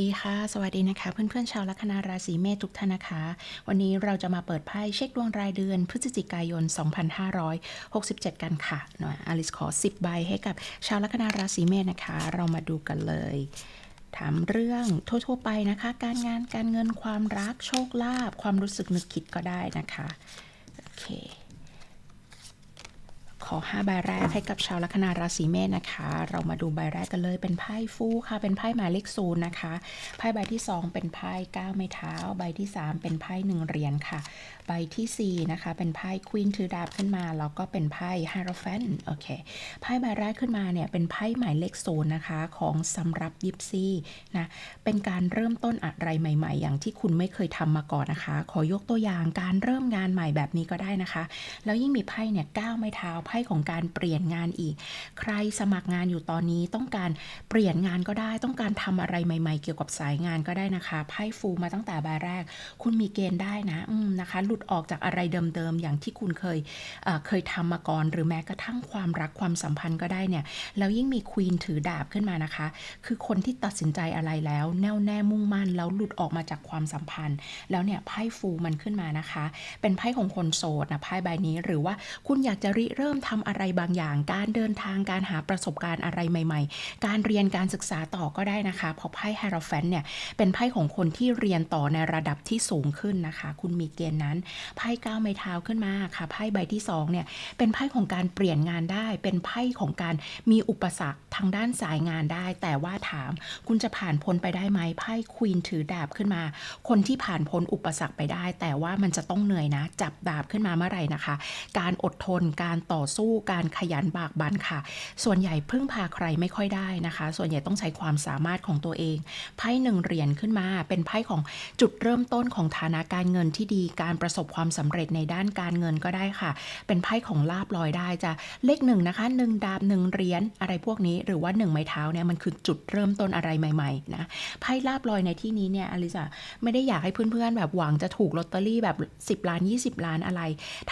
ดีค่ะ สวัสดีนะคะ เพื่อนๆชาวลัคนาราศีเมษทุกท่านนะคะ วันนี้เราจะมาเปิดไพ่เช็คดวงรายเดือน พฤศจิกายน 2567 กันค่ะหน่อยอลิสขอ 10 ใบให้กับชาวลัคนาราศีเมษนะคะ เรามาดูกันเลยถามเรื่องทั่วๆไปนะคะ การงานการเงินความรักโชคลาภความรู้สึกนึกคิดก็ได้นะคะ โอเค ขอ 5 ใบแรกให้กับชาวลัคนาราศีเมษนะคะ เรามาดูใบแรกกันเลยเป็นไพ่ฟูค่ะ เป็นไพ่หมายเลขศูนย์นะคะ ไพ่ใบที่ 2 เป็นไพ่ก้าวไม้เท้า ใบที่ 3 เป็นไพ่หนึ่งเหรียญค่ะ ใบที่4นะคะ เป็นไพ่ควีนถือดาบขึ้นมา แล้วก็เป็นไพ่ฮาร์ p ฟนโอเค ไพ่ใบแรกขึ้นมาเนี่ยเป็นไพ่หมายเลขศูนย์นะคะของสำหรับยิปซีนะ เป็นการเริ่มต้นอะไรใหม่ ๆ อย่างที่คุณไม่เคยทำมาก่อนนะคะ ขอยกตัวอย่างการเริ่มงานใหม่แบบนี้ก็ได้นะคะ แล้วยิ่งมีไพ่เนี่ยก้าวไม้เท้าไพ่ของการเปลี่ยนงานอีก ใครสมัครงานอยู่ตอนนี้ต้องการเปลี่ยนงานก็ได้ ต้องการทำอะไรใหม่ ๆ เกี่ยวกับสายงานก็ได้นะคะไพ่ฟูมาตั้งแต่ใบแรก คุณมีเกณฑ์ได้นะนะคะ หลุดออกจากอะไรเดิมๆอย่างที่คุณเคยเเคยทำมาก่อน หรือแม้กระทั่งความรักความสัมพันธ์ก็ได้เนี่ยแล้วยิ่งมีควีนถือดาบขึ้นมานะคะ คือคนที่ตัดสินใจอะไรแล้ว แน่วแน่มุ่งมั่นแล้วหลุดออกมาจากความสัมพันธ์ แล้วเนี่ยไพ่ฟูมันขึ้นมานะคะ เป็นไพ่ของคนโสดนะไพ่ใบนี้หรือว่าคุณอยากจะริเริ่มทำอะไรบางอย่าง การเดินทางการหาประสบการณ์อะไรใหม่ ๆ การเรียนการศึกษาต่อก็ได้นะคะ เพราะไพ่ฮาร์ฟนเนี่ยเป็นไพ่ของคนที่เรียนต่อในระดับที่สูงขึ้นนะคะ คุณมีเกณฑ์นั้นไพ่ก้าวไม้เท้าขึ้นมาค่ะไพ่ใบที่สองเนี่ยเป็นไพ่ของการเปลี่ยนงานได้ เป็นไพ่ของการมีอุปสรรคทางด้านสายงานได้ แต่ว่าถามคุณจะผ่านพ้นไปได้ไหมไพ่ควีนถือดาบขึ้นมา คนที่ผ่านพ้นอุปสรรคไปได้ แต่ว่ามันจะต้องเหนื่อยนะ จับดาบขึ้นมาเมื่อไหร่นะคะ การอดทนการต่อสู้การขยันบากบันค่ะ ส่วนใหญ่พึ่งพาใครไม่ค่อยได้นะคะ ส่วนใหญ่ต้องใช้ความสามารถของตัวเองไพ่หนึ่งเหรียญขึ้นมาเป็นไพ่ของจุดเริ่มต้นของฐานะการเงินที่ดีการประสบความสำเร็จในด้านการเงินก็ได้ค่ะ เป็นไพ่ของลาบลอยได้จะเลขหนึ่งนะคะหนึ่งดาบหนึ่งเหรียญอะไรพวกนี้หรือว่าหนึ่งไม้เท้าเนี่ยมันคือจุดเริ่มต้นอะไรใหม่ๆนะไพ่ลาบลอยในที่นี้เนี่ยอลิซาไม่ได้อยากให้เพื่อนๆแบบหวังจะถูกลอตเตอรี่แบบ 10 ล้าน 20 ล้านอะไร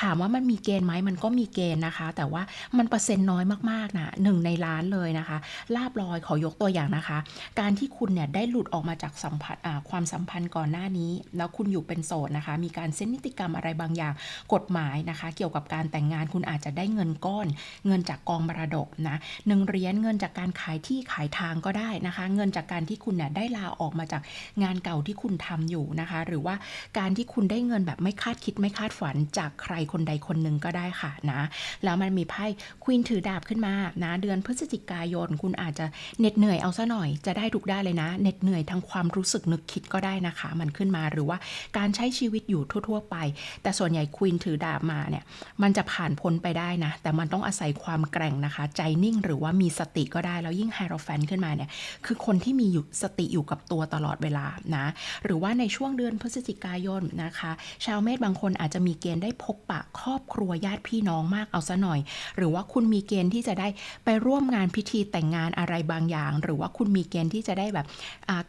ถามว่ามันมีเกณฑ์ไหมมันก็มีเกณฑ์นะคะแต่ว่ามันเปอร์เซ็นต์น้อยมากๆนะหนึ่งในล้านเลยนะคะ ลาบลอยขอยกตัวอย่างนะคะ การที่คุณเนี่ยได้หลุดออกมาจากสัมผัสความสัมพันธ์ก่อนหน้านี้ แล้วคุณอยู่เป็นโสดนะคะ มีการเซ็นนิติกรรมอะไรบางอย่าง กฎหมายนะคะ เกี่ยวกับการแต่งงานคุณอาจจะได้เงินก้อน เงินจากกองมรดกนะหนึ่งเหรียญเงินจากการขายที่ขายทางก็ได้นะคะ เงินจากการที่คุณเนี่ยได้ลาออกมาจากงานเก่าที่คุณทำอยู่นะคะ หรือว่าการที่คุณได้เงินแบบไม่คาดคิดไม่คาดฝันจากใครคนใดคนหนึ่งก็ได้ค่ะนะแล้วมันมีไพ่ควีนถือดาบขึ้นมานะเดือนพฤศจิกายน คุณอาจจะเหน็ดเหนื่อยเอาซะหน่อยจะได้ทุกได้เลยนะเหน็ดเหนื่อยทั้งความรู้สึกนึกคิดก็ได้นะคะ มันขึ้นมาหรือว่าการใช้ชีวิตอยู่ทั่ว ๆ ไป แต่ส่วนใหญ่ควีนถือดาบมาเนี่ยมันจะผ่านพ้นไปได้นะ แต่มันต้องอาศัยความแกร่งนะคะ ใจนิ่งหรือว่ามีสติก็ได้แล้วยิ่งไฮโรแฟนขึ้นมาเนี่ยคือคนที่มีอยู่สติอยู่กับตัวตลอดเวลานะหรือว่าในช่วงเดือนพฤศจิกายนนะคะ ชาวเมษบางคนอาจจะมีเกณฑ์ได้พบปะครอบครัวญาติพี่น้องมากเอาซะหน่อยหรือว่าคุณมีเกณฑ์ที่จะได้ไปร่วมงานพิธีแต่งงานอะไรบางอย่าง หรือว่าคุณมีเกณฑ์ที่จะได้แบบ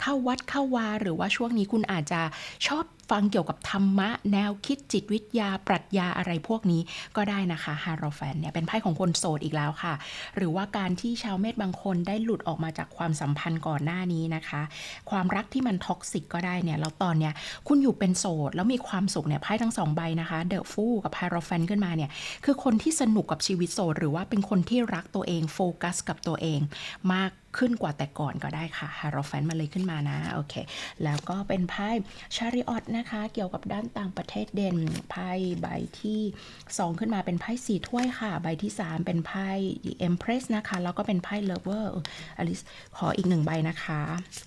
เข้าวัดเข้าวา หรือว่าช่วงนี้คุณอาจจะชอบฟังเกี่ยวกับธรรมะ แนวคิดจิตวิทยา ปรัชญาอะไรพวกนี้ก็ได้นะคะฮารอแฟนเนี่ยเป็นไพ่ของคนโสดอีกแล้วค่ะ หรือว่าการที่ชาวเมษบางคนได้หลุดออกมาจากความสัมพันธ์ก่อนหน้านี้นะคะ ความรักที่มันท็อกซิกก็ได้เนี่ยแล้วตอนเนี้ยคุณอยู่เป็นโสดแล้วมีความสุขเนี่ยไพ่ทั้งสองใบนะคะเดอะฟูกับฮารอแฟนขึ้นมาเนี่ยคือคนที่สนุกกับชีวิตโสดหรือว่าเป็นคนที่รักตัวเองโฟกัสกับตัวเองมาก ขึ้นกว่าแต่ก่อนก็ได้ค่ะฮารอแฟนมาเลยขึ้นมานะโอเคแล้วก็เป็นไพ่ชาริออตนะคะเกี่ยวกับด้านต่างประเทศเด่นไพ่ใบที่ 2 ขึ้นมาเป็นไพ่สีถ้วยค่ะ ใบที่ 3 เป็นไพ่ The Empress นะคะ แล้วก็เป็นไพ่ Lover อลิสขออีกหนึ่งใบนะคะ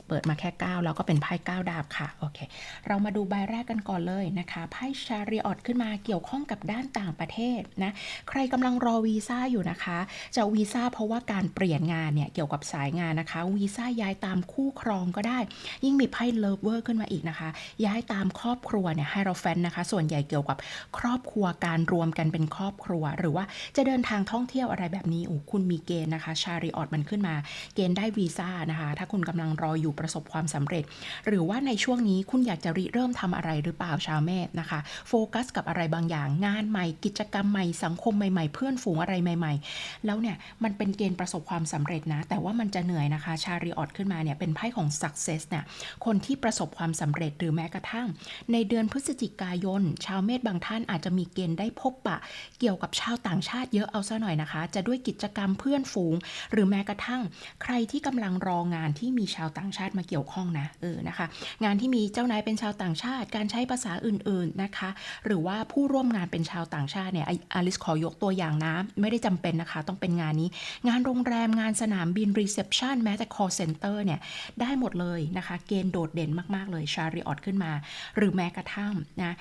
เปิดมาแค่ 9 แล้วก็เป็นไพ่9ดาบค่ะโอเคเรามาดูใบแรกกันก่อนเลยนะคะไพ่ชาริออตขึ้นมาเกี่ยวข้องกับด้านต่างประเทศนะใครกำลังรอวีซ่าอยู่นะคะ จะวีซ่าเพราะว่าการเปลี่ยนงานเนี่ยเกี่ยวกับสายงานนะคะ วีซ่าย้ายตามคู่ครองก็ได้ ยิ่งมีไพ่ Lover ขึ้นมาอีกนะคะ ย้ายตามครอบครัวเนี่ยให้เราแฟนนะคะ ส่วนใหญ่เกี่ยวกับครอบครัวการรวมกันเป็นครอบครัว หรือว่าจะเดินทางท่องเที่ยวอะไรแบบนี้โอ้คุณมีเกณฑ์นะคะชาริออตมันขึ้นมา เกณฑ์ได้วีซ่านะคะ ถ้าคุณกำลังรออยู่ประสบความสำเร็จ หรือว่าในช่วงนี้คุณอยากจะริเริ่มทำอะไรหรือเปล่าชาวเมษนะคะ โฟกัสกับอะไรบางอย่างงานใหม่กิจกรรมใหม่สังคมใหม่ๆ เพื่อนฝูงอะไรใหม่ ๆ แล้วเนี่ยมันเป็นเกณฑ์ประสบความสำเร็จนะ แต่ว่ามันจะเหนื่อยนะคะ ชาริออตขึ้นมาเนี่ยเป็นไพ่ของ success เนี่ยคนที่ประสบความสำเร็จหรือแม้กระทั่ง ในเดือนพฤศจิกายน ชาวเมษบางท่านอาจจะมีเกณฑ์ได้พบปะ เกี่ยวกับชาวต่างชาติเยอะเอาซะหน่อยนะคะ จะด้วยกิจกรรมเพื่อนฝูง หรือแม้กระทั่ง ใครที่กำลังรองานที่มีชาวต่างชาติมาเกี่ยวข้องนะเออนะคะ งานที่มีเจ้านายเป็นชาวต่างชาติ การใช้ภาษาอื่นๆนะคะ หรือว่าผู้ร่วมงานเป็นชาวต่างชาติเนี่ยออลิสขอยกตัวอย่างนะ ไม่ได้จำเป็นนะคะ ต้องเป็นงานนี้ งานโรงแรมงานสนามบินรีเซพชันแม้แต่ call center เนี่ยได้หมดเลยนะคะ เกณฑ์โดดเด่นมาก ๆ เลยชาริออตขึ้นมา หรือแม้กระทั่งนะ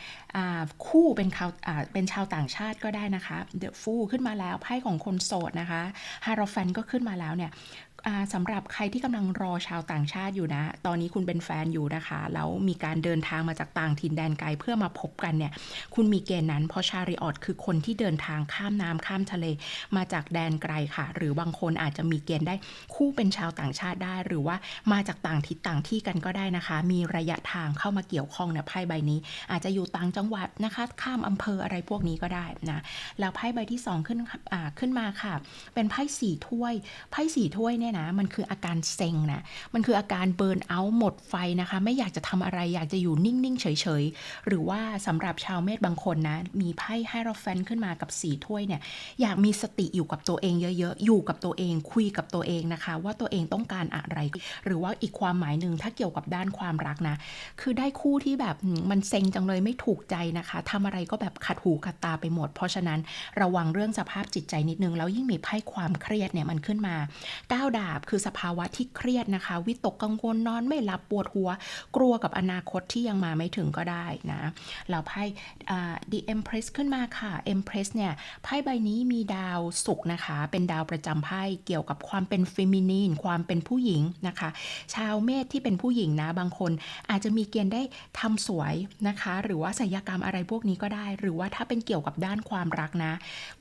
คู่เป็นชาวเป็นชาวต่างชาติก็ได้นะคะเดอะฟูขึ้นมาแล้วไพ่ของคนโสดนะคะฮารอฟันก็ขึ้นมาแล้วเนี่ย สำหรับใครที่กำลังรอชาวต่างชาติอยู่นะ ตอนนี้คุณเป็นแฟนอยู่นะคะ แล้วมีการเดินทางมาจากต่างถิ่นแดนไกลเพื่อมาพบกันเนี่ย คุณมีเกณฑ์นั้นเพราะชาริออตคือคนที่เดินทางข้ามน้ำข้ามทะเล มาจากแดนไกลค่ะ หรือบางคนอาจจะมีเกณฑ์ได้คู่เป็นชาวต่างชาติได้ หรือว่ามาจากต่างทิศต่างที่กันก็ได้นะคะ มีระยะทางเข้ามาเกี่ยวข้องเนี่ยไพ่ใบนี้ อาจจะอยู่ต่างจังหวัดนะคะ ข้ามอำเภออะไรพวกนี้ก็ได้นะแล้วไพ่ใบที่สองขึ้นขึ้นมาค่ะ เป็นไพ่สี่ถ้วยไพ่สี่ถ้วยเนี่ยนะ มันคืออาการเซ็งนะ มันคืออาการเบิร์นเอาท์หมดไฟนะคะ ไม่อยากจะทำอะไรอยากจะอยู่นิ่ง ๆ เฉย ๆ หรือว่าสำหรับชาวเมษบางคนนะ มีไพ่ไฮโรแฟนขึ้นมากับสีถ้วยเนี่ย อยากมีสติอยู่กับตัวเองเยอะ ๆ อยู่กับตัวเองคุยกับตัวเองนะคะ ว่าตัวเองต้องการอะไร หรือว่าอีกความหมายหนึ่งถ้าเกี่ยวกับด้านความรักนะ คือได้คู่ที่แบบมันเซ็งจังเลยไม่ถูกใจนะคะทำอะไรก็แบบขัดหูขัดตาไปหมด เพราะฉะนั้นระวังเรื่องสภาพจิตใจนิดนึงแล้วยิ่งมีไพ่ความเครียดเนี่ยมันขึ้นมาก้าวาบ คือสภาวะที่เครียดนะคะ วิตกกังวลนอนไม่หลับปวดหัว กลัวกับอนาคตที่ยังมาไม่ถึงก็ได้นะแล้วไพ่ The Empress ขึ้นมาค่ะ Empress เนี่ยไพ่ใบนี้มีดาวศุกร์นะคะ เป็นดาวประจำไพ่เกี่ยวกับความเป็นเฟมินีนความเป็นผู้หญิงนะคะ ชาวเมษที่เป็นผู้หญิงนะบางคนอาจจะมีเกณฑ์ได้ทำสวยนะคะ หรือว่าศัลยกรรมอะไรพวกนี้ก็ได้ หรือว่าถ้าเป็นเกี่ยวกับด้านความรักนะ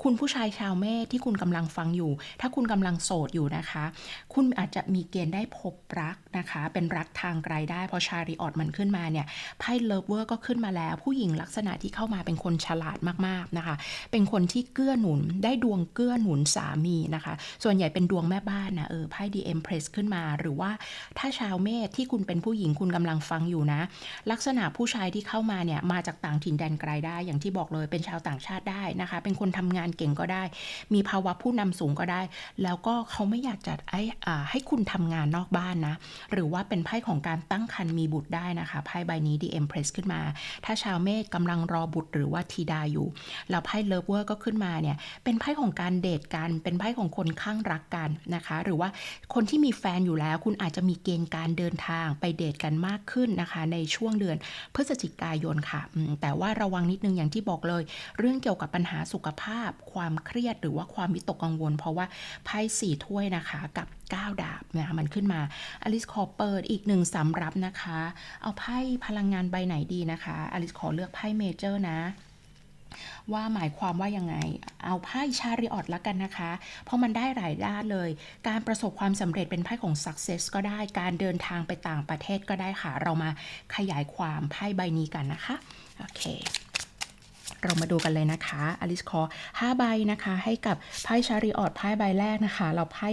คุณผู้ชายชาวเมษที่คุณกำลังฟังอยู่ ถ้าคุณกำลังโสดอยู่นะคะคุณอาจจะมีเกณฑ์ได้พบรักนะคะ เป็นรักทางไกลได้ เพราะชาริออตมันขึ้นมาเนี่ยไพ่เลิฟเวอร์ก็ขึ้นมาแล้ว ผู้หญิงลักษณะที่เข้ามาเป็นคนฉลาดมากๆนะคะ เป็นคนที่เกื้อหนุนได้ดวงเกื้อหนุนสามีนะคะ ส่วนใหญ่เป็นดวงแม่บ้านนะเออไพ่ดีเอ็มเพรสขึ้นมา หรือว่าถ้าชาวเมษที่คุณเป็นผู้หญิงคุณกำลังฟังอยู่นะ ลักษณะผู้ชายที่เข้ามาเนี่ยมาจากต่างถิ่นแดนไกลได้อย่างที่บอกเลยเป็นชาวต่างชาติได้นะคะ เป็นคนทำงานเก่งก็ได้ มีภาวะผู้นำสูงก็ได้ แล้วก็เขาไม่อยากจะให้ให้คุณทำงานนอกบ้านนะ หรือว่าเป็นไพ่ของการตั้งครรภ์มีบุตรได้นะคะไพ่ใบนี้ดีเอ็มเพรสขึ้นมา ถ้าชาวเมษกำลังรอบุตรหรือว่าทีดาอยู่ แล้วไพ่เลิฟเวอร์ก็ขึ้นมาเนี่ย เป็นไพ่ของการเดทกัน เป็นไพ่ของคนข้างรักกันนะคะ หรือว่าคนที่มีแฟนอยู่แล้ว คุณอาจจะมีเกณฑ์การเดินทางไปเดทกันมากขึ้นนะคะ ในช่วงเดือนพฤศจิกายนค่ะ แต่ว่าระวังนิดนึงอย่างที่บอกเลย เรื่องเกี่ยวกับปัญหาสุขภาพ ความเครียดหรือว่าความวิตกกังวล เพราะว่าไพ่สี่ถ้วยนะคะกับ9 ดาบนะคะมันขึ้นมาอลิสขอเปิดอีกหนึ่งสำรับนะคะ เอาไพ่พลังงานใบไหนดีนะคะอลิสขอเลือกไพ่เมเจอร์นะว่าหมายความว่ายังไง เอาไพ่ชาริออตละกันนะคะ เพราะมันได้หลายด้านเลย การประสบความสำเร็จเป็นไพ่ของ success ก็ได้ การเดินทางไปต่างประเทศก็ได้ค่ะ เรามาขยายความไพ่ใบนี้กันนะคะ โอเค เรามาดูกันเลยนะคะอลิสคอ5ใบนะคะ ให้กับไพ่ชาริออตไพ่ใบแรกนะคะ เราไพ่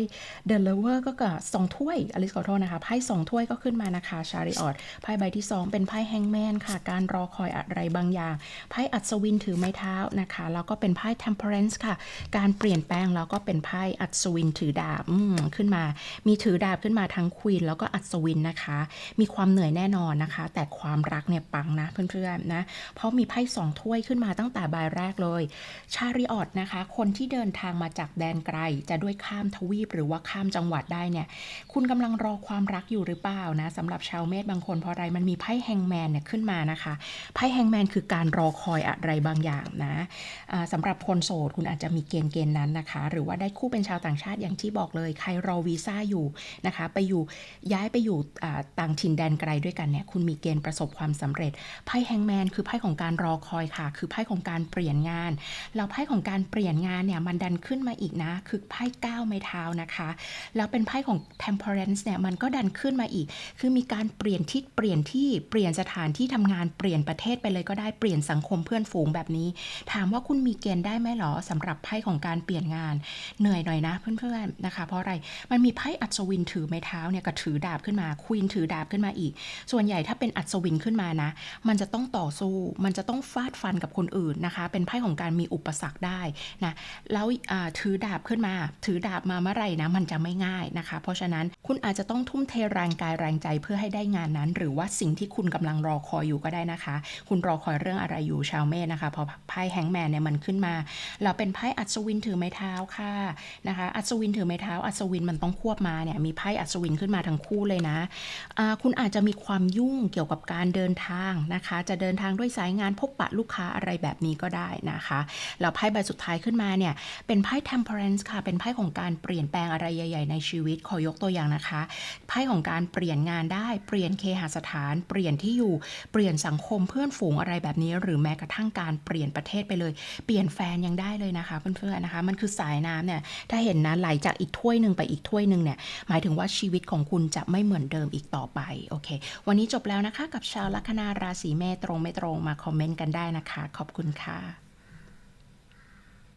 เดลเวอร์ก็กับสองถ้วยอลิสขอโทษนะคะไพ่สองถ้วยก็ขึ้นมานะคะชาริออตไพ่ใบที่ 2 เป็นไพ่แฮงแมนค่ะ การรอคอยอะไรบางอย่างไพ่อัศวินถือไม้เท้านะคะแล้วก็เป็นไพ่ temperance ค่ะ การเปลี่ยนแปลงแล้วก็เป็นไพ่อัศวินถือดาบขึ้นมา มีถือดาบขึ้นมาทั้งควีนแล้วก็อัศวินนะคะ มีความเหนื่อยแน่นอนนะคะ แต่ความรักเนี่ยปังนะเพื่อนๆนะเพราะมีไพ่สองถ้วยขึ้นมาตั้งั้งแต่ใบแรกเลย ชาริออตนะคะ คนที่เดินทางมาจากแดนไกล จะด้วยข้ามทวีปหรือว่าข้ามจังหวัดได้เนี่ย คุณกำลังรอความรักอยู่หรือเปล่านะสำหรับชาวเมษบางคนเพราะอะไรมันมีไพ่แฮงแมนเนี่ยขึ้นมานะคะไพ่แฮงแมนคือการรอคอยอะไรบางอย่างนะอ่าสำหรับคนโสดคุณอาจจะมีเกณฑ์เกณฑ์นั้นนะคะ หรือว่าได้คู่เป็นชาวต่างชาติอย่างที่บอกเลย ใครรอวีซ่าอยู่นะคะ ไปอยู่ย้ายไปอยู่ต่างถิ่นแดนไกลด้วยกันเนี่ยคุณมีเกณฑ์ประสบความสำเร็จไพ่แฮงแมนคือไพ่ของการรอคอยค่ะ คือไพ่ของการเปลี่ยนงาน แล้วไพ่ของการเปลี่ยนงานเนี่ยมันดันขึ้นมาอีกนะ คือไพ่ก้าไม้เท้านะคะ แล้วเป็นไพ่ของ temperance เนี่ยมันก็ดันขึ้นมาอีก คือมีการเปลี่ยนที่เปลี่ยนที่เปลี่ยนสถานที่ทำงานเปลี่ยนประเทศไปเลยก็ได้เปลี่ยนสังคมเพื่อนฝูงแบบนี้ ถามว่าคุณมีเกณฑ์ได้ไหมหรอสำหรับไพ่ของการเปลี่ยนงานเหนื่อยหน่อยนะเพื่อนๆนะคะ เพราะอะไรมันมีไพ่อัศวินถือไม้เท้าเนี่ยกับถือดาบขึ้นมาควีนถือดาบขึ้นมาอีก ส่วนใหญ่ถ้าเป็นอัศวินขึ้นมานะ มันจะต้องต่อสู้ มันจะต้องฟาดฟันกับคนอื่นนะคะ เป็นไพ่ของการมีอุปสรรคได้นะแล้วถือดาบขึ้นมา ถือดาบมาเมื่อไหร่นะมันจะไม่ง่ายนะคะ เพราะฉะนั้นคุณอาจจะต้องทุ่มเทแรงกายแรงใจเพื่อให้ได้งานนั้น หรือว่าสิ่งที่คุณกำลังรอคอยอยู่ก็ได้นะคะ คุณรอคอยเรื่องอะไรอยู่ชาวเมษนะคะพอไพ่แฮงแมนเนี่ยมันขึ้นมาแล้วเป็นไพ่อัศวินถือไม้เท้าค่ะนะคะอัศวินถือไม้เท้าอัศวินมันต้องควบมาเนี่ยมีไพ่อัศวินขึ้นมาทั้งคู่เลยนะอ่าคุณอาจจะมีความยุ่งเกี่ยวกับการเดินทางนะคะ จะเดินทางด้วยสายงานพบปะลูกค้าอะไรแบบนี้ก็ได้นะคะแล้วไพ่ใบสุดท้ายขึ้นมาเนี่ย เป็นไพ่ temperance ค่ะ เป็นไพ่ของการเปลี่ยนแปลงอะไรใหญ่ ๆ ในชีวิต ขอยกตัวอย่างนะคะ ไพ่ของการเปลี่ยนงานได้ เปลี่ยนเคหสถาน เปลี่ยนที่อยู่ เปลี่ยนสังคมเพื่อนฝูงอะไรแบบนี้ หรือแม้กระทั่งการเปลี่ยนประเทศไปเลย เปลี่ยนแฟนยังได้เลยนะคะเพื่อนๆนะคะ มันคือสายน้ำเนี่ย ถ้าเห็นนะไหลจากอีกถ้วยหนึ่งไปอีกถ้วยหนึ่งเนี่ย หมายถึงว่าชีวิตของคุณจะไม่เหมือนเดิมอีกต่อไป โอเค วันนี้จบแล้วนะคะ กับชาวลัคนาราศีเมษตรงไม่ตรงมาคอมเมนต์กันได้นะคะ ขอบคุณค่ะ